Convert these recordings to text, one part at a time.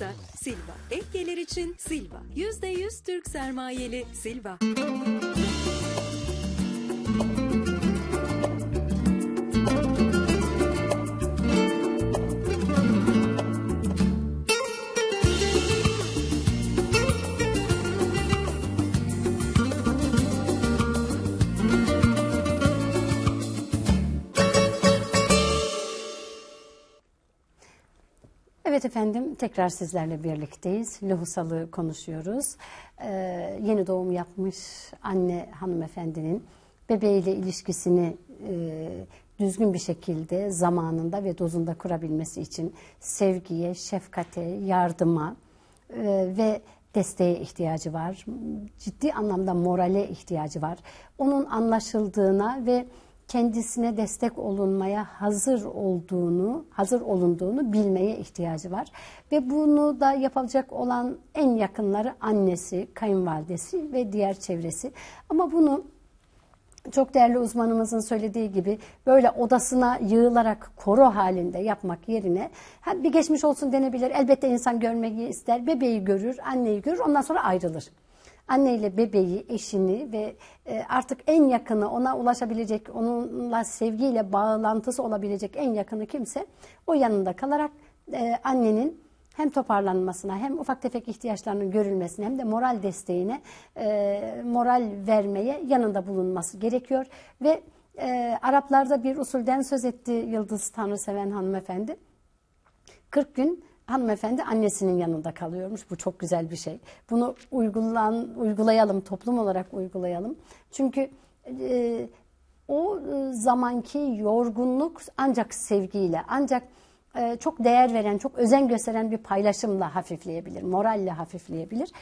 Sa- Silva. Ekgelir için Silva. %100 Türk sermayeli Silva. Evet efendim tekrar sizlerle birlikteyiz. Lohusalı konuşuyoruz. Ee, yeni doğum yapmış anne hanımefendinin bebeğiyle ilişkisini e, düzgün bir şekilde zamanında ve dozunda kurabilmesi için sevgiye, şefkate, yardıma e, ve desteğe ihtiyacı var. Ciddi anlamda morale ihtiyacı var. Onun anlaşıldığına ve kendisine destek olunmaya hazır olduğunu, hazır olunduğunu bilmeye ihtiyacı var. Ve bunu da yapacak olan en yakınları annesi, kayınvalidesi ve diğer çevresi. Ama bunu çok değerli uzmanımızın söylediği gibi böyle odasına yığılarak koro halinde yapmak yerine bir geçmiş olsun denebilir. Elbette insan görmeyi ister. Bebeği görür, anneyi görür ondan sonra ayrılır. Anne ile bebeği, eşini ve e, artık en yakını ona ulaşabilecek, onunla sevgiyle bağlantısı olabilecek en yakını kimse o yanında kalarak e, annenin hem toparlanmasına hem ufak tefek ihtiyaçlarının görülmesine hem de moral desteğine, e, moral vermeye yanında bulunması gerekiyor. Ve e, Araplarda bir usulden söz etti Yıldız Tanrı seven hanımefendi. 40 gün hanımefendi annesinin yanında kalıyormuş. Bu çok güzel bir şey. Bunu uygulan, uygulayalım, toplum olarak uygulayalım. Çünkü e, o e, zamanki yorgunluk ancak sevgiyle, ancak e, çok değer veren, çok özen gösteren bir paylaşımla hafifleyebilir, moralle hafifleyebilir.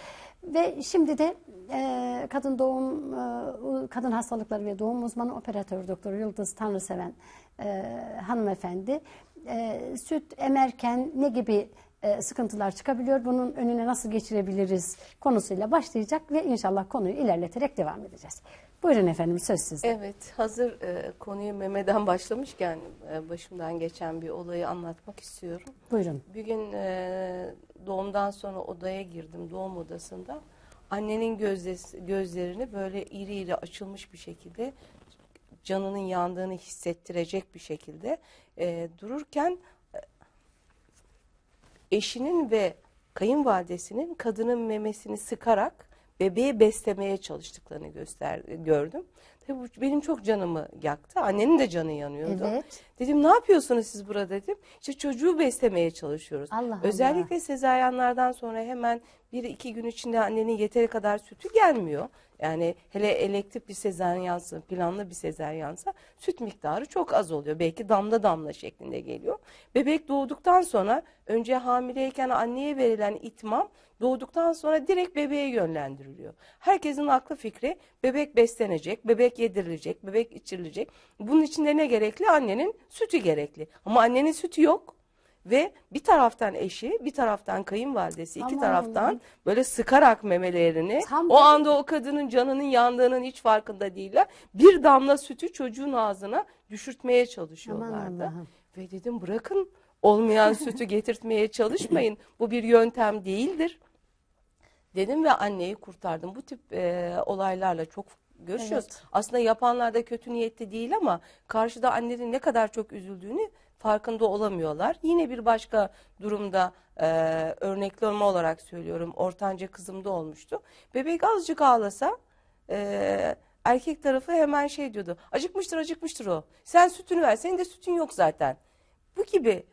Ve şimdi de e, kadın doğum, e, kadın hastalıkları ve doğum uzmanı operatör doktor Yıldız Tanrıseven e, hanımefendi e, süt emerken ne gibi e, sıkıntılar çıkabiliyor, bunun önüne nasıl geçirebiliriz konusuyla başlayacak ve inşallah konuyu ilerleterek devam edeceğiz. Buyurun efendim söz sizde. Evet, hazır e, konuyu memeden başlamışken e, başımdan geçen bir olayı anlatmak istiyorum. Buyurun. Bir gün e, doğumdan sonra odaya girdim, doğum odasında. Annenin gözdes- gözlerini böyle iri iri açılmış bir şekilde canının yandığını hissettirecek bir şekilde e, dururken e, eşinin ve kayınvalidesinin kadının memesini sıkarak bebeği beslemeye çalıştıklarını göster gördüm. Tabii bu benim çok canımı yaktı. Annenin de canı yanıyordu. Evet. Dedim ne yapıyorsunuz siz burada dedim. İşte çocuğu beslemeye çalışıyoruz. Allah Allah. Özellikle sezaryenlerden sonra hemen bir iki gün içinde annenin yeteri kadar sütü gelmiyor. Yani hele elektif bir sezaryensa, planlı bir sezaryensa süt miktarı çok az oluyor. Belki damla damla şeklinde geliyor. Bebek doğduktan sonra önce hamileyken anneye verilen itmam doğduktan sonra direkt bebeğe yönlendiriliyor. Herkesin aklı fikri bebek beslenecek, bebek yedirilecek, bebek içirilecek. Bunun için de ne gerekli? Annenin sütü gerekli. Ama annenin sütü yok. Ve bir taraftan eşi, bir taraftan kayınvalidesi, iki Aman taraftan Allah'ım. böyle sıkarak memelerini Tam o da- anda o kadının canının yandığının hiç farkında değiller. Bir damla sütü çocuğun ağzına düşürtmeye çalışıyorlardı. Allah'ım. Ve dedim bırakın olmayan sütü getirtmeye çalışmayın. Bu bir yöntem değildir. Dedim ve anneyi kurtardım. Bu tip e, olaylarla çok görüşüyoruz. Aslında yapanlar da kötü niyetli değil ama karşıda annenin ne kadar çok üzüldüğünü farkında olamıyorlar. Yine bir başka durumda e, örnekleme olarak söylüyorum. Ortanca kızımda olmuştu. Bebek azıcık ağlasa e, erkek tarafı hemen şey diyordu. Acıkmıştır acıkmıştır o. Sen sütünü ver. Senin de sütün yok zaten. Bu gibi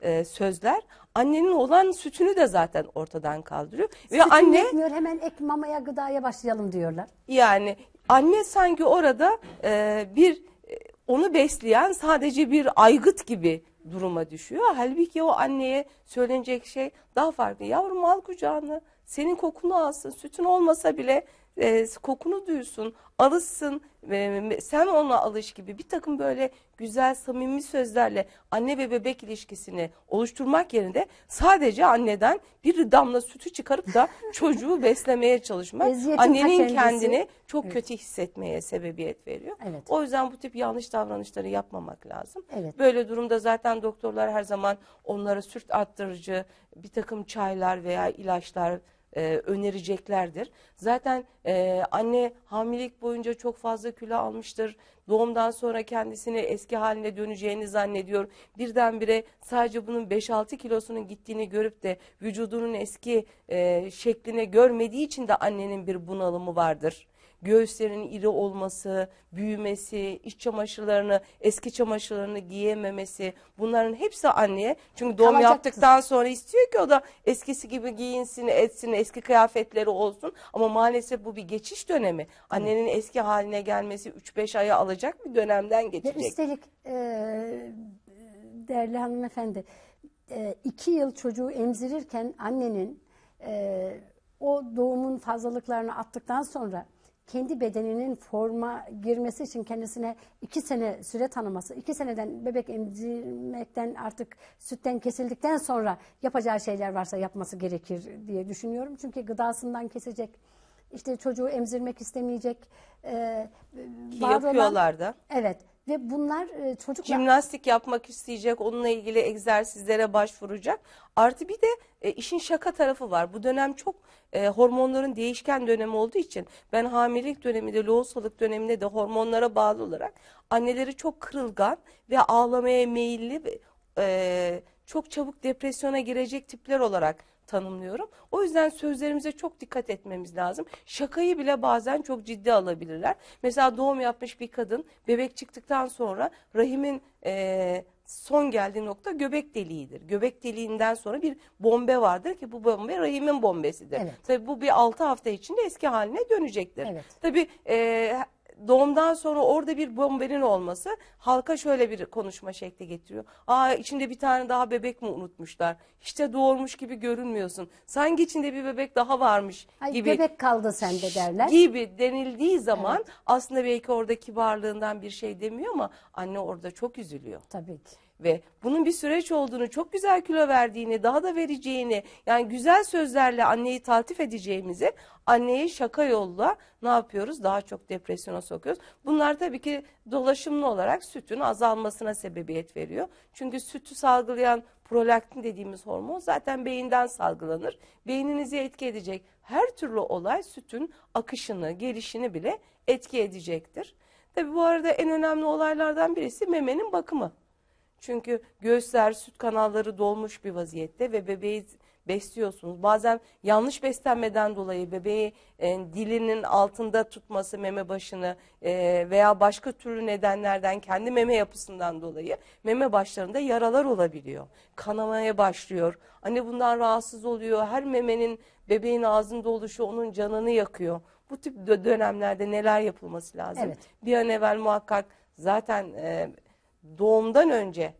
e, sözler annenin olan sütünü de zaten ortadan kaldırıyor. Ve Sütüm anne yetmiyor, hemen ek mamaya gıdaya başlayalım diyorlar. yani anne sanki orada e, bir onu besleyen sadece bir aygıt gibi duruma düşüyor. Halbuki o anneye söylenecek şey daha farklı. Yavrum al kucağını, senin kokunu alsın, sütün olmasa bile e, kokunu duysun, alışsın, e, sen ona alış gibi bir takım böyle güzel samimi sözlerle anne ve bebek ilişkisini oluşturmak yerine sadece anneden bir damla sütü çıkarıp da çocuğu beslemeye çalışmak Eziyetin annenin kendisi. kendini çok kötü hissetmeye sebebiyet veriyor. Evet. O yüzden bu tip yanlış davranışları yapmamak lazım. Evet. Böyle durumda zaten doktorlar her zaman onlara süt arttırıcı bir takım çaylar veya ilaçlar e, önereceklerdir. Zaten e, anne hamilelik boyunca çok fazla kilo almıştır. Doğumdan sonra kendisini eski haline döneceğini zannediyor. Birdenbire sadece bunun 5-6 kilosunun gittiğini görüp de vücudunun eski e, şeklini görmediği için de annenin bir bunalımı vardır göğüslerinin iri olması, büyümesi, iç çamaşırlarını, eski çamaşırlarını giyememesi bunların hepsi anneye. Çünkü doğum Kalacaktır. yaptıktan sonra istiyor ki o da eskisi gibi giyinsin, etsin, eski kıyafetleri olsun. Ama maalesef bu bir geçiş dönemi. Annenin eski haline gelmesi 3-5 aya alacak bir dönemden Ve geçecek. üstelik e, değerli hanımefendi e, iki yıl çocuğu emzirirken annenin e, o doğumun fazlalıklarını attıktan sonra kendi bedeninin forma girmesi için kendisine iki sene süre tanıması, iki seneden bebek emzirmekten artık sütten kesildikten sonra yapacağı şeyler varsa yapması gerekir diye düşünüyorum. Çünkü gıdasından kesecek, işte çocuğu emzirmek istemeyecek. E, Ki olan- yapıyorlar da. Evet ve bunlar e, Jimnastik yapmak isteyecek, onunla ilgili egzersizlere başvuracak. Artı bir de e, işin şaka tarafı var. Bu dönem çok e, hormonların değişken dönemi olduğu için ben hamilelik döneminde, lohusalık döneminde de hormonlara bağlı olarak anneleri çok kırılgan ve ağlamaya meyilli ve e, çok çabuk depresyona girecek tipler olarak tanımlıyorum. O yüzden sözlerimize çok dikkat etmemiz lazım. Şakayı bile bazen çok ciddi alabilirler. Mesela doğum yapmış bir kadın bebek çıktıktan sonra rahimin e, son geldiği nokta göbek deliğidir. Göbek deliğinden sonra bir bombe vardır ki bu bombe rahimin bombesidir. Evet. Tabii bu bir 6 hafta içinde eski haline dönecektir. Evet. Tabii e, doğumdan sonra orada bir bombenin olması halka şöyle bir konuşma şekli getiriyor. Aa içinde bir tane daha bebek mi unutmuşlar? İşte doğurmuş gibi görünmüyorsun. Sanki içinde bir bebek daha varmış Ay, gibi. bebek kaldı sende derler. Gibi denildiği zaman aslında belki orada kibarlığından bir şey demiyor ama anne orada çok üzülüyor Tabii ki. Ve bunun bir süreç olduğunu, çok güzel kilo verdiğini, daha da vereceğini, yani güzel sözlerle anneyi taltif edeceğimizi anneyi şaka yolla ne yapıyoruz? Daha çok depresyona sokuyoruz. Bunlar tabii ki dolaşımlı olarak sütün azalmasına sebebiyet veriyor. Çünkü sütü salgılayan prolaktin dediğimiz hormon zaten beyinden salgılanır. Beyninizi etki edecek her türlü olay sütün akışını, gelişini bile etki edecektir. Tabii bu arada en önemli olaylardan birisi memenin bakımı. Çünkü göğüsler, süt kanalları dolmuş bir vaziyette ve bebeği besliyorsunuz. Bazen yanlış beslenmeden dolayı bebeği e, dilinin altında tutması meme başını e, veya başka türlü nedenlerden kendi meme yapısından dolayı meme başlarında yaralar olabiliyor. Kanamaya başlıyor. Anne bundan rahatsız oluyor. Her memenin bebeğin ağzında oluşu onun canını yakıyor. Bu tip dö- dönemlerde neler yapılması lazım? Evet. Bir an evvel muhakkak zaten e, doğumdan önce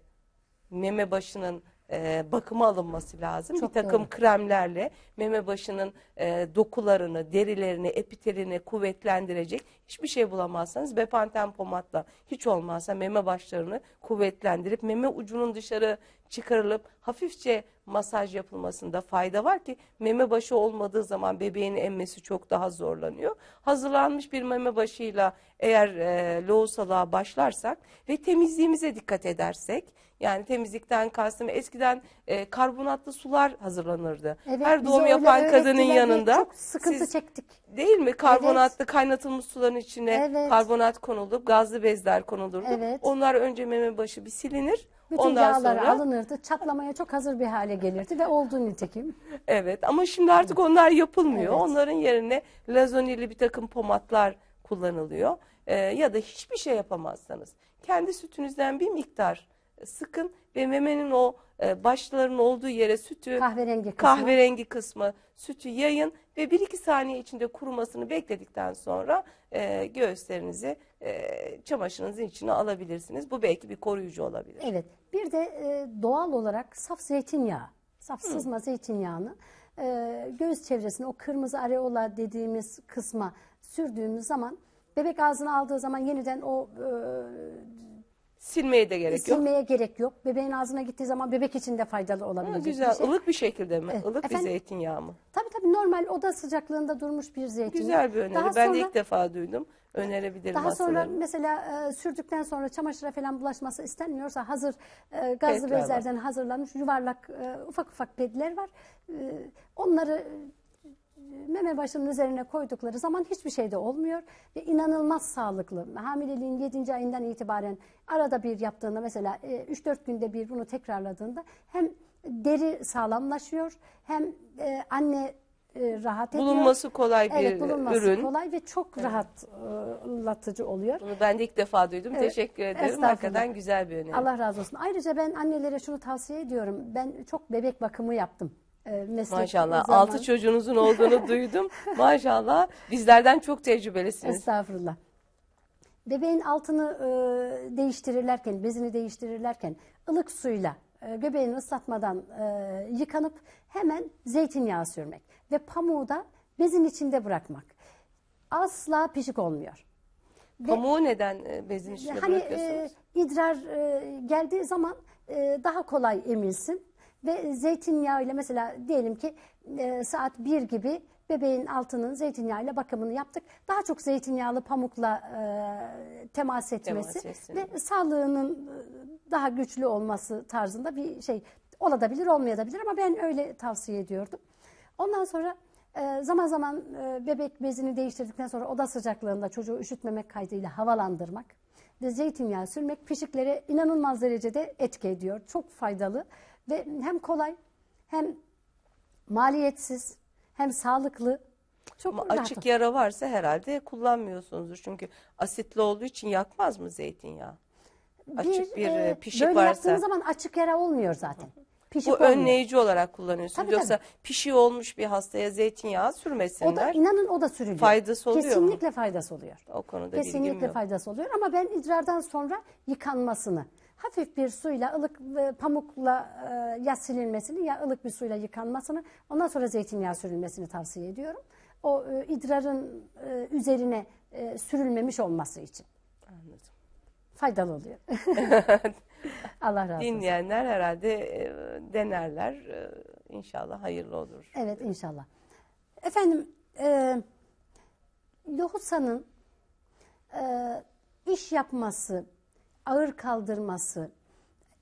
meme başının e, bakıma alınması lazım. Çok bir takım doğru. kremlerle meme başının e, dokularını, derilerini, epitelini kuvvetlendirecek hiçbir şey bulamazsanız Bepanten pomatla hiç olmazsa meme başlarını kuvvetlendirip meme ucunun dışarı çıkarılıp hafifçe masaj yapılmasında fayda var ki meme başı olmadığı zaman bebeğin emmesi çok daha zorlanıyor. Hazırlanmış bir meme başıyla eğer e, lohusalığa başlarsak ve temizliğimize dikkat edersek yani temizlikten kastım eskiden e, karbonatlı sular hazırlanırdı. Evet, Her doğum yapan kadının yanında çok sıkıntı siz çektik. değil mi? Karbonatlı kaynatılmış suların içine Evet. karbonat konulup gazlı bezler konulurdu. Evet. Onlar önce meme başı bir silinir. Bütün Ondan yağları sonra alınırdı, çatlamaya çok hazır bir hale gelirdi ve oldu nitekim. evet ama şimdi artık onlar yapılmıyor. Evet. Onların yerine lazonili bir takım pomatlar kullanılıyor. Ee, ya da hiçbir şey yapamazsanız kendi sütünüzden bir miktar sıkın ve memenin o e, başlarının olduğu yere sütü Kahverengi kısmı. kahverengi kısmı sütü yayın ve 1-2 saniye içinde kurumasını bekledikten sonra e, göğüslerinizi e, çamaşırınızın içine alabilirsiniz. Bu belki bir koruyucu olabilir. Evet. Bir de e, doğal olarak saf zeytinyağı Saf sızma zeytinyağını e, göğüs çevresine o kırmızı areola dediğimiz kısma sürdüğümüz zaman bebek ağzına aldığı zaman yeniden o e, Silmeye de gerek yok. silmeye gerek yok. Bebeğin ağzına gittiği zaman bebek için de faydalı Ha, olabilecek güzel. bir şey. ılık bir şekilde mi? Evet. Ilık Efendim? bir zeytinyağı mı? Tabii tabii normal oda sıcaklığında durmuş bir zeytinyağı. Güzel bir öneri. Daha ben sonra- de ilk defa duydum. Önerebilirim Daha sonra hastalarıma. mesela e, sürdükten sonra çamaşıra falan bulaşması istenmiyorsa hazır e, gazlı Pedler var. bezlerden hazırlanmış yuvarlak e, ufak ufak pedler var. E, onları meme başının üzerine koydukları zaman hiçbir şey de olmuyor ve inanılmaz sağlıklı. Hamileliğin 7. ayından itibaren arada bir yaptığında mesela e, 3-4 günde bir bunu tekrarladığında hem deri sağlamlaşıyor hem e, anne e, rahat ediyor. Bulunması kolay bir Evet bulunması ürün. kolay ve çok rahatlatıcı oluyor. Bunu ben de ilk defa duydum. Evet. Teşekkür ederim. Hakikaten güzel bir öneri. Allah razı olsun. Ayrıca ben annelere şunu tavsiye ediyorum. Ben çok bebek bakımı yaptım. E, meslek Maşallah. zaman- Altı çocuğunuzun olduğunu duydum. Maşallah. Bizlerden çok tecrübelisiniz. Estağfurullah. Bebeğin altını e, değiştirirlerken, bezini değiştirirlerken ılık suyla e, göbeğini ıslatmadan e, yıkanıp hemen zeytinyağı sürmek ve pamuğu da bezin içinde bırakmak. Asla pişik olmuyor. Ve- Pamuğu neden e, bezin içine hani bırakıyorsunuz? e, idrar e, geldiği zaman e, daha kolay emilsin ve zeytinyağıyla mesela diyelim ki e, saat 1 gibi bebeğin altının zeytinyağıyla bakımını yaptık. Daha çok zeytinyağlı pamukla e, temas etmesi etsin. ve sağlığının e, daha güçlü olması tarzında bir şey olabilir olmayabilir ama ben öyle tavsiye ediyordum. Ondan sonra e, zaman zaman e, bebek bezini değiştirdikten sonra oda sıcaklığında çocuğu üşütmemek kaydıyla havalandırmak ve zeytinyağı sürmek pişiklere inanılmaz derecede etki ediyor. Çok faydalı ve hem kolay hem maliyetsiz hem sağlıklı. Çok Ama rahat. açık yara varsa herhalde kullanmıyorsunuzdur. Çünkü asitli olduğu için yakmaz mı zeytinyağı? Açık bir, e, pişik böyle varsa. yaptığınız zaman açık yara olmuyor zaten. Pişik Bu olmuyor. önleyici olarak kullanıyorsunuz. Tabii, Yoksa pişi olmuş bir hastaya zeytinyağı O da sürmesinler. inanın o da sürülüyor. Faydası oluyor mu? Kesinlikle faydası oluyor. O konuda bilgim Kesinlikle yok. faydası oluyor ama ben idrardan sonra yıkanmasını hafif bir suyla ılık ve pamukla e, ya silinmesini ya ılık bir suyla yıkanmasını ondan sonra zeytinyağı sürülmesini tavsiye ediyorum. O e, idrarın e, üzerine e, sürülmemiş olması için Anladım. faydalı oluyor. Allah razı olsun. Dinleyenler herhalde e, denerler. E, İnşallah hayırlı olur. Evet inşallah. Efendim e, lohusanın e, iş yapması, ağır kaldırması,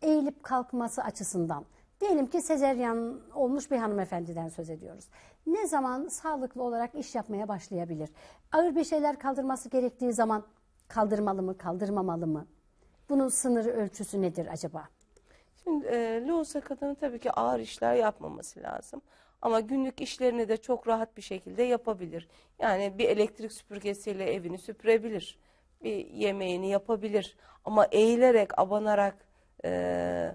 eğilip kalkması açısından diyelim ki sezeryan olmuş bir hanımefendiden söz ediyoruz. Ne zaman sağlıklı olarak iş yapmaya başlayabilir? Ağır bir şeyler kaldırması gerektiği zaman kaldırmalı mı, kaldırmamalı mı? Bunun sınırı ölçüsü nedir acaba? Şimdi e, lohusa kadının tabii ki ağır işler yapmaması lazım. Ama günlük işlerini de çok rahat bir şekilde yapabilir. Yani bir elektrik süpürgesiyle evini süpürebilir. Bir yemeğini yapabilir. Ama eğilerek, abanarak e,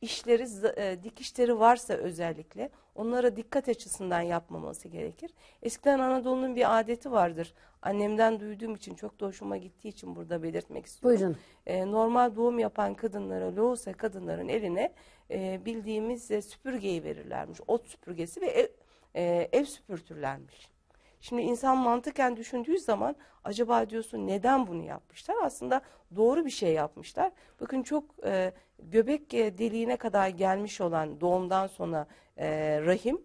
işleri, e, dikişleri varsa özellikle onlara dikkat açısından yapmaması gerekir. Eskiden Anadolu'nun bir adeti vardır. Annemden duyduğum için çok da hoşuma gittiği için burada belirtmek istiyorum. Buyurun. E, normal doğum yapan kadınlara, lohusa kadınların eline e, bildiğimiz e, süpürgeyi verirlermiş. Ot süpürgesi ve ev, e, ev süpürtürlermiş. Şimdi insan mantıken düşündüğü zaman acaba diyorsun neden bunu yapmışlar? Aslında doğru bir şey yapmışlar. Bakın çok e, göbek e, deliğine kadar gelmiş olan doğumdan sonra e, rahim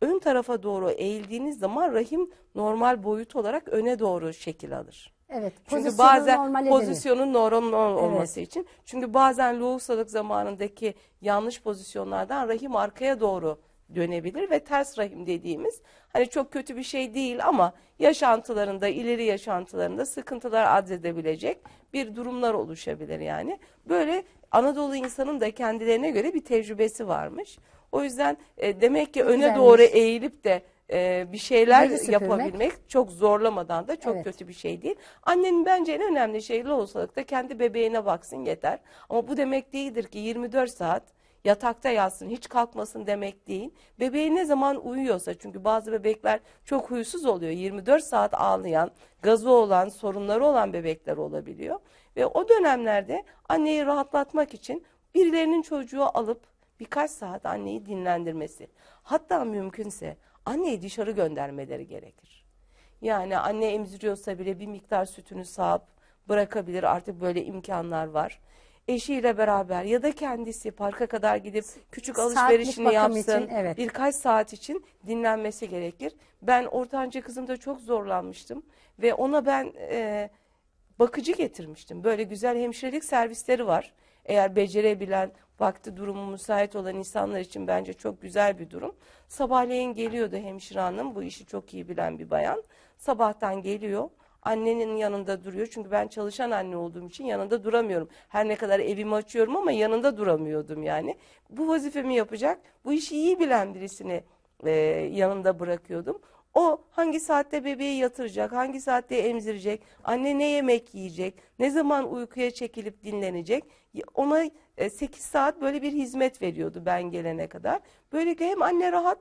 ön tarafa doğru eğildiğiniz zaman rahim normal boyut olarak öne doğru şekil alır. Evet. Çünkü bazen pozisyonun normal Evet. olması için. Çünkü bazen lohusalık zamanındaki yanlış pozisyonlardan rahim arkaya doğru dönebilir ve ters rahim dediğimiz hani çok kötü bir şey değil ama yaşantılarında ileri yaşantılarında sıkıntılar adzedebilecek bir durumlar oluşabilir yani. Böyle Anadolu insanın da kendilerine göre bir tecrübesi varmış. O yüzden e, demek ki öne Güzelmiş. doğru eğilip de e, bir şeyler süpürmek. yapabilmek çok zorlamadan da çok Evet. kötü bir şey değil. Annenin bence en önemli şey lohusalıkta kendi bebeğine baksın yeter. Ama bu demek değildir ki 24 saat yatakta yatsın hiç kalkmasın demek değil. Bebeği ne zaman uyuyorsa çünkü bazı bebekler çok huysuz oluyor. 24 saat ağlayan, gazı olan, sorunları olan bebekler olabiliyor. Ve o dönemlerde anneyi rahatlatmak için birilerinin çocuğu alıp birkaç saat anneyi dinlendirmesi. Hatta mümkünse anneyi dışarı göndermeleri gerekir. Yani anne emziriyorsa bile bir miktar sütünü sağıp bırakabilir. Artık böyle imkanlar var. Eşiyle beraber ya da kendisi parka kadar gidip küçük Saatlik alışverişini bakım yapsın. için, evet. Birkaç saat için dinlenmesi gerekir. Ben ortanca kızımda çok zorlanmıştım ve ona ben e, bakıcı getirmiştim. Böyle güzel hemşirelik servisleri var. Eğer becerebilen, vakti durumu müsait olan insanlar için bence çok güzel bir durum. Sabahleyin geliyordu hemşire hanım, bu işi çok iyi bilen bir bayan. Sabahtan geliyor, annenin yanında duruyor. Çünkü ben çalışan anne olduğum için yanında duramıyorum. Her ne kadar evimi açıyorum ama yanında duramıyordum yani. Bu vazifemi yapacak, bu işi iyi bilen birisini e, yanında bırakıyordum. O hangi saatte bebeği yatıracak, hangi saatte emzirecek, anne ne yemek yiyecek, ne zaman uykuya çekilip dinlenecek. Ona 8 saat böyle bir hizmet veriyordu ben gelene kadar. Böylelikle hem anne rahat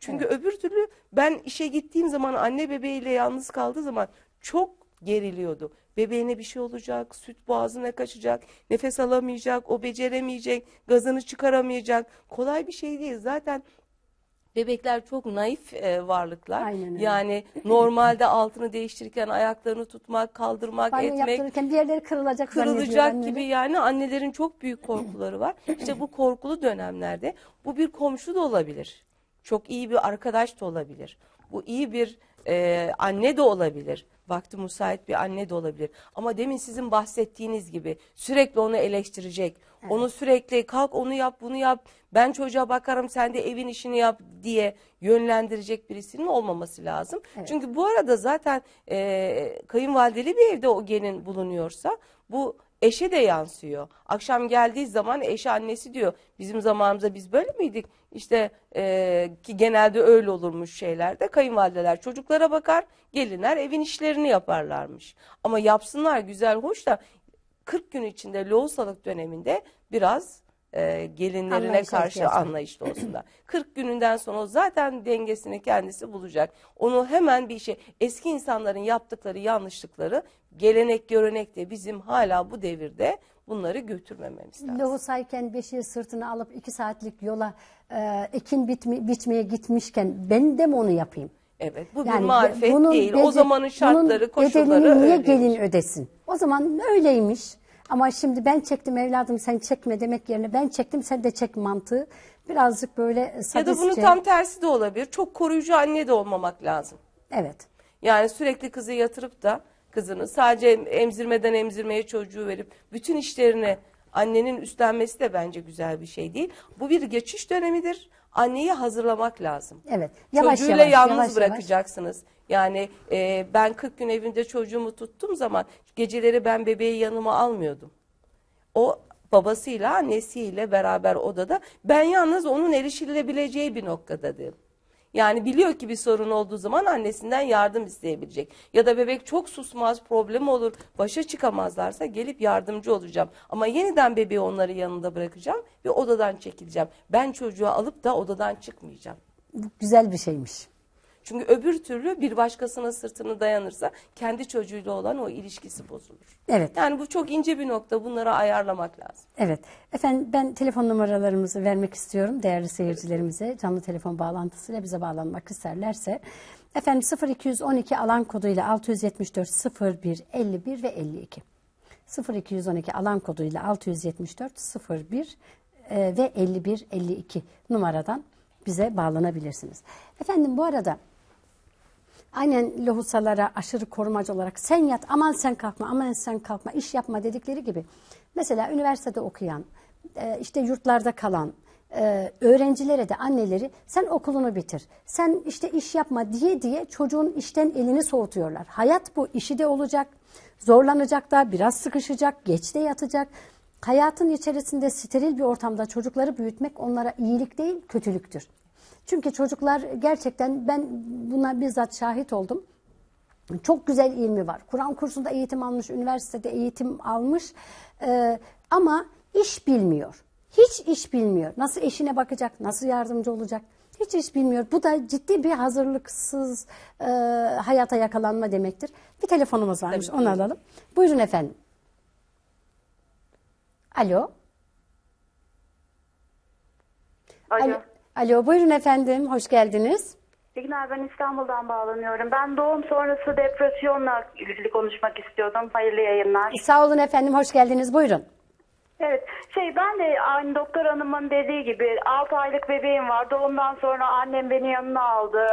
çünkü öbür türlü ben işe gittiğim zaman anne bebeğiyle yalnız kaldığı zaman çok geriliyordu. Bebeğine bir şey olacak, süt boğazına kaçacak, nefes alamayacak, o beceremeyecek, gazını çıkaramayacak. Kolay bir şey değil. Zaten Bebekler çok naif e, varlıklar. Aynen öyle. Yani normalde altını değiştirirken ayaklarını tutmak, kaldırmak, Banyo etmek yaptırırken bir yerleri kırılacak kırılacak gibi yani annelerin çok büyük korkuları var. İşte bu korkulu dönemlerde bu bir komşu da olabilir. Çok iyi bir arkadaş da olabilir. Bu iyi bir e, anne de olabilir. Vakti müsait bir anne de olabilir. Ama demin sizin bahsettiğiniz gibi sürekli onu eleştirecek. Onu sürekli kalk onu yap bunu yap. Ben çocuğa bakarım sen de evin işini yap diye yönlendirecek birisinin olmaması lazım. Çünkü bu arada zaten e, kayınvalideli bir evde o gelin bulunuyorsa bu eşe de yansıyor. Akşam geldiği zaman eşi annesi diyor bizim zamanımızda biz böyle miydik? İşte e, ki genelde öyle olurmuş şeylerde kayınvalideler çocuklara bakar gelinler evin işlerini yaparlarmış. Ama yapsınlar güzel hoş da 40 gün içinde lohusalık döneminde biraz e, gelinlerine Anlayışa karşı ihtiyaç var. anlayışlı olsunlar. 40 gününden sonra o zaten dengesini kendisi bulacak. Onu hemen bir şey eski insanların yaptıkları yanlışlıkları gelenek görenek de bizim hala bu devirde bunları götürmememiz lazım. Lohusayken beşiği sırtına alıp iki saatlik yola e, ekin bitmi, biçmeye gitmişken ben de mi onu yapayım? Evet bu bir Yani marifet bunun değil. bede- o zamanın şartları, bunun koşulları niye öyleymiş. gelin ödesin? O zaman öyleymiş. Ama şimdi ben çektim evladım sen çekme demek yerine ben çektim sen de çek mantığı. Birazcık böyle sadistçe. Ya da bunun tam tersi de olabilir. Çok koruyucu anne de olmamak lazım. Evet. Yani sürekli kızı yatırıp da kızını sadece emzirmeden emzirmeye çocuğu verip bütün işlerini annenin üstlenmesi de bence güzel bir şey değil. Bu bir geçiş dönemidir. Anneyi hazırlamak lazım. Evet. Yavaş Çocuğuyla yavaş, yalnız yavaş yavaş. bırakacaksınız. Yani e, ben 40 gün evimde çocuğumu tuttuğum zaman geceleri ben bebeği yanıma almıyordum. O babasıyla annesiyle beraber odada ben yalnız onun erişilebileceği bir noktadadım. Yani biliyor ki bir sorun olduğu zaman annesinden yardım isteyebilecek. Ya da bebek çok susmaz, problem olur, başa çıkamazlarsa gelip yardımcı olacağım. Ama yeniden bebeği onları yanında bırakacağım ve odadan çekileceğim. Ben çocuğu alıp da odadan çıkmayacağım. Bu güzel bir şeymiş. Çünkü öbür türlü bir başkasına sırtını dayanırsa kendi çocuğuyla olan o ilişkisi bozulur. Evet. Yani bu çok ince bir nokta. Bunları ayarlamak lazım. Evet. Efendim ben telefon numaralarımızı vermek istiyorum değerli seyircilerimize. Canlı telefon bağlantısıyla bize bağlanmak isterlerse. Efendim 0212 alan koduyla 674 01 51 ve 52. 0212 alan koduyla 674 01 e, ve 51 52 numaradan bize bağlanabilirsiniz. Efendim bu arada aynen lohusalara aşırı korumacı olarak sen yat aman sen kalkma aman sen kalkma iş yapma dedikleri gibi mesela üniversitede okuyan e, işte yurtlarda kalan e, öğrencilere de anneleri sen okulunu bitir sen işte iş yapma diye diye çocuğun işten elini soğutuyorlar. Hayat bu işi de olacak zorlanacak da biraz sıkışacak geç de yatacak. Hayatın içerisinde steril bir ortamda çocukları büyütmek onlara iyilik değil kötülüktür. Çünkü çocuklar gerçekten ben buna bizzat şahit oldum. Çok güzel ilmi var. Kur'an kursunda eğitim almış, üniversitede eğitim almış Ee, ama iş bilmiyor. Hiç iş bilmiyor. Nasıl eşine bakacak, nasıl yardımcı olacak? Hiç iş bilmiyor. Bu da ciddi bir hazırlıksız e, hayata yakalanma demektir. Bir telefonumuz varmış, Tabii, onu alalım. Buyurun efendim. Alo. Alo. Alo, alo buyurun efendim, hoş geldiniz. İyi günler ben İstanbul'dan bağlanıyorum. Ben doğum sonrası depresyonla ilgili konuşmak istiyordum. Hayırlı yayınlar. Sağ olun efendim, hoş geldiniz. Buyurun. Evet şey ben de aynı doktor hanımın dediği gibi 6 aylık bebeğim var. Doğumdan sonra annem beni yanına aldı.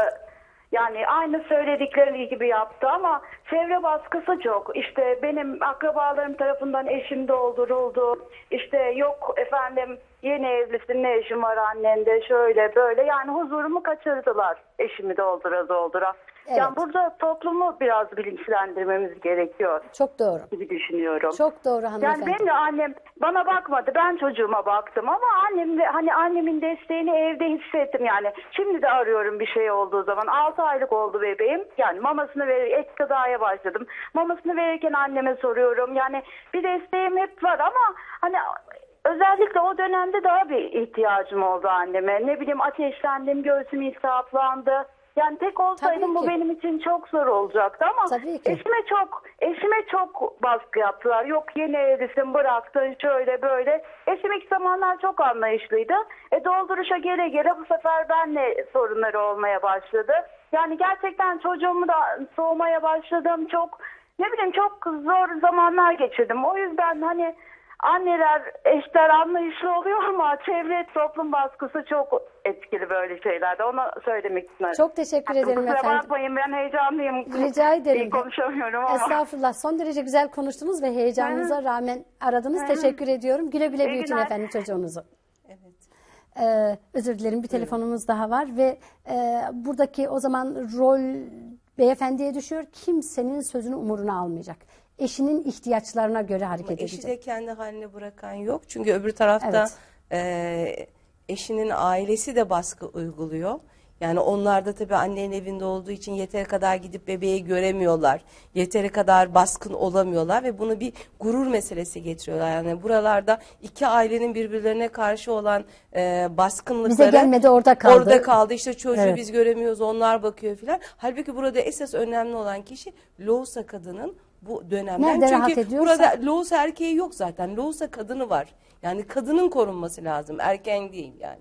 Yani aynı söyledikleri gibi yaptı ama çevre baskısı çok. İşte benim akrabalarım tarafından eşim dolduruldu. İşte yok efendim yeni evlisin ne eşim var annende şöyle böyle. Yani huzurumu kaçırdılar eşimi doldura doldura. Evet. Yani burada toplumu biraz bilinçlendirmemiz gerekiyor Çok doğru. gibi düşünüyorum. Çok doğru Yani hanımefendi. benim de annem bana bakmadı. Ben çocuğuma baktım ama annem de hani annemin desteğini evde hissettim yani. Şimdi de arıyorum bir şey olduğu zaman. 6 aylık oldu bebeğim. Yani mamasını ver et gıdaya başladım. Mamasını verirken anneme soruyorum. Yani bir desteğim hep var ama hani özellikle o dönemde daha bir ihtiyacım oldu anneme. Ne bileyim ateşlendim, göğsüm iltihaplandı. Yani tek olsaydım bu benim için çok zor olacaktı ama Tabii ki. eşime çok eşime çok baskı yaptılar. Yok yeni evlisin bıraktın şöyle böyle. Eşim ilk zamanlar çok anlayışlıydı. E dolduruşa gele gele bu sefer benle sorunları olmaya başladı. Yani gerçekten çocuğumu da soğumaya başladım. Çok ne bileyim çok zor zamanlar geçirdim. O yüzden hani anneler, eşler anlayışlı oluyor ama çevre toplum baskısı çok etkili böyle şeylerde. Onu söylemek istedim. Çok teşekkür ederim Kusura efendim. bakmayın ben heyecanlıyım. Rica ederim. İyi konuşamıyorum ama. Estağfurullah. Son derece güzel konuştunuz ve heyecanınıza rağmen aradınız. Teşekkür ediyorum. Güle güle İyi büyütün günler. efendim çocuğunuzu. Evet. Ee, özür dilerim bir telefonumuz daha var ve e, buradaki o zaman rol beyefendiye düşüyor. Kimsenin sözünü umuruna almayacak. Eşinin ihtiyaçlarına göre hareket Eşi edecek. de kendi haline bırakan yok. Çünkü öbür tarafta e, eşinin ailesi de baskı uyguluyor. Yani onlar da tabii annenin evinde olduğu için yeteri kadar gidip bebeği göremiyorlar. Yeteri kadar baskın olamıyorlar ve bunu bir gurur meselesi getiriyorlar. Yani buralarda iki ailenin birbirlerine karşı olan e, baskınlıkları Bize gelmedi, orada kaldı. Orada kaldı. İşte çocuğu Evet. biz göremiyoruz, onlar bakıyor filan. Halbuki burada esas önemli olan kişi Loğusa kadının bu dönemden. Nerede Çünkü rahat ediyorsa- burada Loğusa erkeği yok zaten. Loğusa kadını var. Yani kadının korunması lazım. Erken değil yani.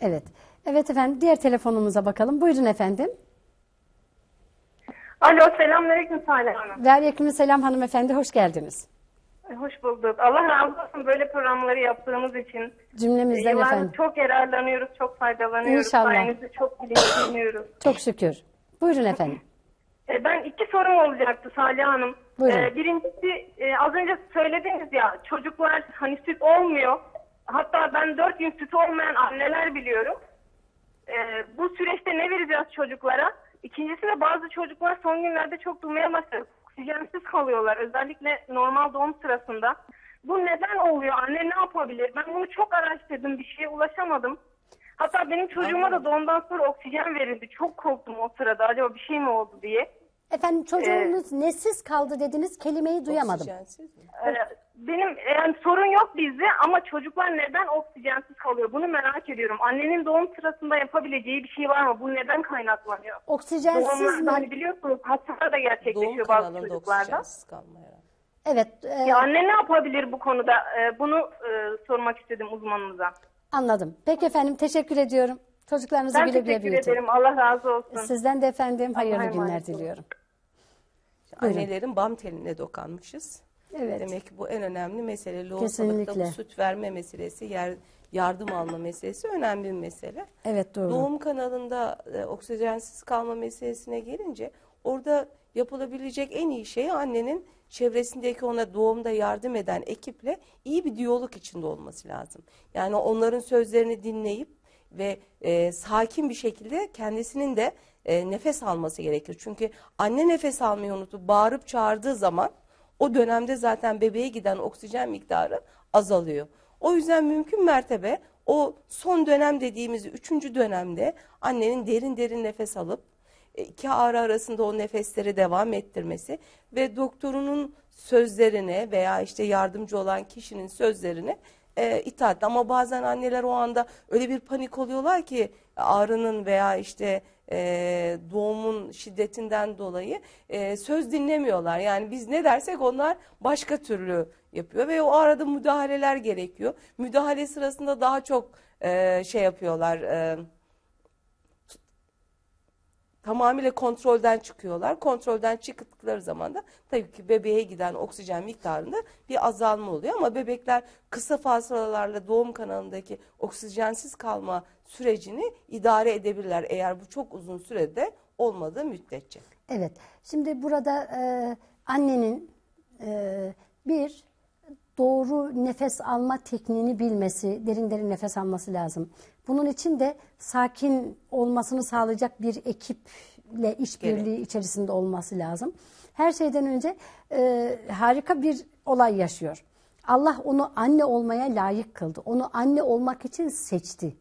Evet. Evet efendim diğer telefonumuza bakalım. Buyurun efendim. Alo selamünaleyküm Salih Hanım. Ve aleykümselam hanımefendi hoş geldiniz. Hoş bulduk. Allah razı olsun böyle programları yaptığınız için. Cümlemizden Yıllardır efendim. çok yararlanıyoruz, çok faydalanıyoruz. İnşallah. Sayenizde çok bilinçleniyoruz. Çok şükür. Buyurun efendim. E, Ben iki sorum olacaktı Salih Hanım. Buyurun. E, Birincisi e, az önce söylediniz ya çocuklar hani süt olmuyor. Hatta ben dört gün süt olmayan anneler biliyorum. E, Bu süreçte ne vereceğiz çocuklara? İkincisi de bazı çocuklar son günlerde çok durmaya başladı. Oksijensiz kalıyorlar özellikle normal doğum sırasında. Bu neden oluyor? Anne ne yapabilir? Ben bunu çok araştırdım bir şeye ulaşamadım. Hatta benim çocuğuma da doğumdan sonra oksijen verildi. Çok korktum o sırada acaba bir şey mi oldu diye. Efendim çocuğunuz nesiz kaldı dediniz kelimeyi duyamadım. Oksijensiz mi? Ee, Benim yani sorun yok bizde ama çocuklar neden oksijensiz kalıyor? Bunu merak ediyorum. Annenin doğum sırasında yapabileceği bir şey var mı? Bu neden kaynaklanıyor? Oksijensiz Doğumlarda mi? hani biliyorsunuz hastalar da Doğum gerçekleşiyor bazı kanalında çocuklarda. oksijensiz kalma herhalde. Evet e, Ya anne ne yapabilir bu konuda? Ee, bunu e, sormak istedim uzmanınıza. anladım. Peki efendim teşekkür ediyorum. Çocuklarınızı Ben güle güle teşekkür büyütün. ederim. Allah razı olsun. Sizden de efendim hayırlı emanet günler olun. diliyorum. Buyurun. Annelerin bam teline dokanmışız. Evet. Demek ki bu en önemli mesele. Kesinlikle. bu süt verme meselesi, yer, yardım alma meselesi önemli bir mesele. Evet doğru. Doğum kanalında e, oksijensiz kalma meselesine gelince orada yapılabilecek en iyi şey annenin çevresindeki ona doğumda yardım eden ekiple iyi bir diyalog içinde olması lazım. Yani onların sözlerini dinleyip ve e, sakin bir şekilde kendisinin de e, nefes alması gerekir. Çünkü anne nefes almayı unutup bağırıp çağırdığı zaman o dönemde zaten bebeğe giden oksijen miktarı azalıyor. O yüzden mümkün mertebe o son dönem dediğimiz üçüncü dönemde annenin derin derin nefes alıp e, iki ağrı arasında o nefesleri devam ettirmesi ve doktorunun sözlerine veya işte yardımcı olan kişinin sözlerine e, itaat. Ama bazen anneler o anda öyle bir panik oluyorlar ki ağrının veya işte e, doğumun şiddetinden dolayı e, söz dinlemiyorlar. Yani biz ne dersek onlar başka türlü yapıyor ve o arada müdahaleler gerekiyor. Müdahale sırasında daha çok e, şey yapıyorlar. e, tamamıyla kontrolden çıkıyorlar. Kontrolden çıktıkları zaman da tabii ki bebeğe giden oksijen miktarında bir azalma oluyor ama bebekler kısa fasılalarla doğum kanalındaki oksijensiz kalma sürecini idare edebilirler eğer bu çok uzun sürede olmadığı müddetçe. Evet. Şimdi burada e, annenin e, bir doğru nefes alma tekniğini bilmesi, derin derin nefes alması lazım. Bunun için de sakin olmasını sağlayacak bir ekiple işbirliği içerisinde olması lazım. Her şeyden önce e, harika bir olay yaşıyor. Allah onu anne olmaya layık kıldı. Onu anne olmak için seçti.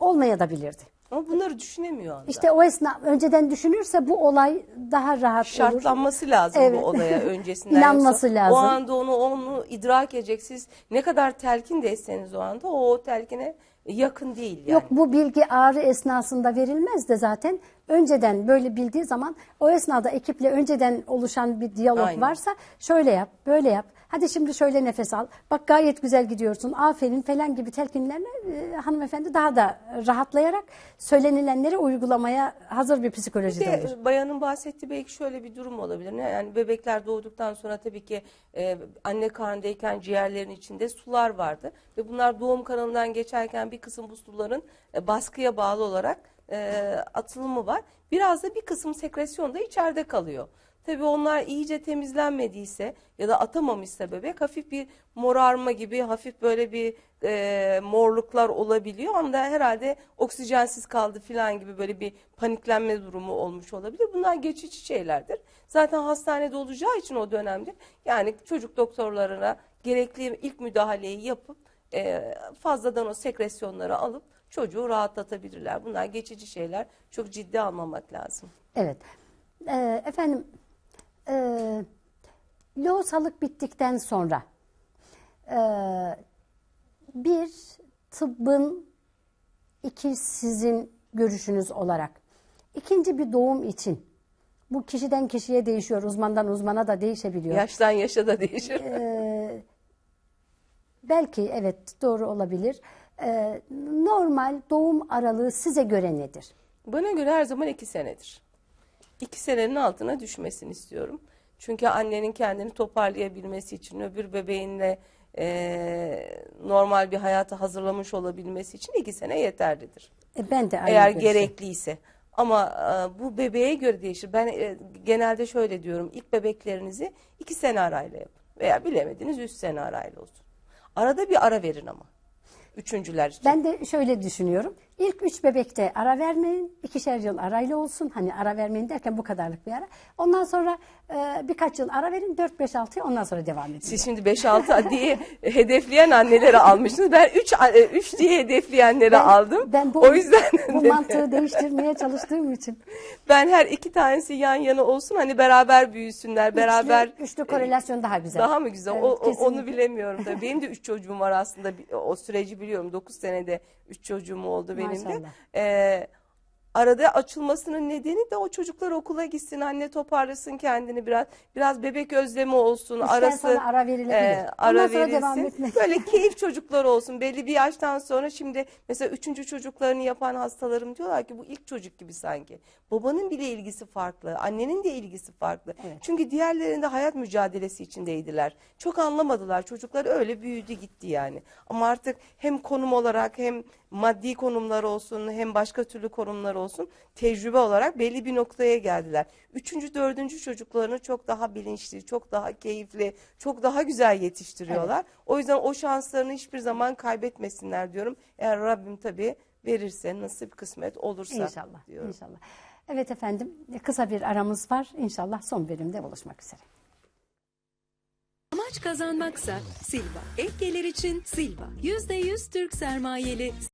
Olmaya da bilirdi. Ama bunları düşünemiyor anda. İşte o esna önceden düşünürse bu olay daha rahat olur. şartlanması lazım Evet. bu olaya öncesinden. İnanması Yoksa lazım. O anda onu onu idrak edecek. Siz ne kadar telkin de etseniz o anda o, o telkine yakın değil yani. Yok bu bilgi ağrı esnasında verilmez de zaten önceden böyle bildiği zaman o esnada ekiple önceden oluşan bir diyalog Aynen. varsa şöyle yap, böyle yap. Hadi şimdi şöyle nefes al. Bak gayet güzel gidiyorsun. Aferin falan gibi telkinlerle e, hanımefendi daha da rahatlayarak söylenilenleri uygulamaya hazır bir Bir psikolojide de e, bayanın bahsettiği belki şöyle bir durum olabilir. Yani bebekler doğduktan sonra tabii ki e, anne karnındayken ciğerlerin içinde sular vardı. Ve bunlar doğum kanalından geçerken bir kısım bu suların e, baskıya bağlı olarak e, atılımı var. Biraz da bir kısım sekresyon da içeride kalıyor. Tabii onlar iyice temizlenmediyse ya da atamamışsa bebek hafif bir morarma gibi hafif böyle bir e, morluklar olabiliyor. Ama herhalde oksijensiz kaldı falan gibi böyle bir paniklenme durumu olmuş olabilir. Bunlar geçici şeylerdir. Zaten hastanede olacağı için o dönemde yani çocuk doktorlarına gerekli ilk müdahaleyi yapıp e, fazladan o sekresyonları alıp çocuğu rahatlatabilirler. Bunlar geçici şeyler. Çok ciddi almamak lazım. Evet. Ee, efendim e, lohusalık bittikten sonra e, bir tıbbın iki sizin görüşünüz olarak ikinci bir doğum için bu kişiden kişiye değişiyor, uzmandan uzmana da değişebiliyor. Yaştan yaşa da değişir. Ee, belki evet doğru olabilir. Ee, normal doğum aralığı size göre nedir? Bana göre her zaman iki senedir. İki senenin altına düşmesini istiyorum. Çünkü annenin kendini toparlayabilmesi için, öbür bebeğinle eee, normal bir hayata hazırlamış olabilmesi için iki sene yeterlidir. E, ben de aynı Eğer görüşteyim. gerekliyse. Ama e, bu bebeğe göre değişir. Ben e, genelde şöyle diyorum. İlk bebeklerinizi iki sene arayla yapın. Veya bilemediniz üç sene arayla olsun. Arada bir ara verin ama. Üçüncüler için. Ben de şöyle düşünüyorum. İlk üç bebekte ara vermeyin. ikişer yıl arayla olsun. Hani ara vermeyin derken bu kadarlık bir ara. Ondan sonra e, birkaç yıl ara verin. 4-5-6 ondan sonra devam edin. Siz şimdi 5-6 diye hedefleyen anneleri almışsınız. Ben 3 3 diye hedefleyenleri aldım. Ben bu, o yüzden bu mantığı değiştirmeye çalıştığım için. ben her iki tanesi yan yana olsun hani beraber büyüsünler, beraber Üçlü, üçlü korelasyon daha güzel. Daha mı güzel? Evet, o, onu bilemiyorum tabii. Benim de üç çocuğum var aslında. O süreci biliyorum. 9 senede üç çocuğum oldu benim de. Ee, arada açılmasının nedeni de o çocuklar okula gitsin, anne toparlasın kendini biraz. Biraz bebek özlemi olsun. Üçten arası ara verilebilir. e, ara Ondan sonra devam verilsin. etmek. Böyle keyif çocuklar olsun. Belli bir yaştan sonra şimdi mesela üçüncü çocuklarını yapan hastalarım diyorlar ki bu ilk çocuk gibi sanki. Babanın bile ilgisi farklı, annenin de ilgisi farklı. Çünkü diğerlerinde hayat mücadelesi içindeydiler. Çok anlamadılar. Çocuklar öyle büyüdü gitti yani. Ama artık hem konum olarak hem maddi konumlar olsun hem başka türlü konumlar olsun tecrübe olarak belli bir noktaya geldiler. Üçüncü, dördüncü çocuklarını çok daha bilinçli, çok daha keyifli, çok daha güzel yetiştiriyorlar. O yüzden o şanslarını hiçbir zaman kaybetmesinler diyorum. Eğer Rabbim tabii verirse, nasip kısmet olursa İnşallah. diyorum. İnşallah. Evet efendim kısa bir aramız var. İnşallah son bölümde buluşmak üzere. Amaç kazanmaksa Silva. Ek gelir için Silva. %100 Türk sermayeli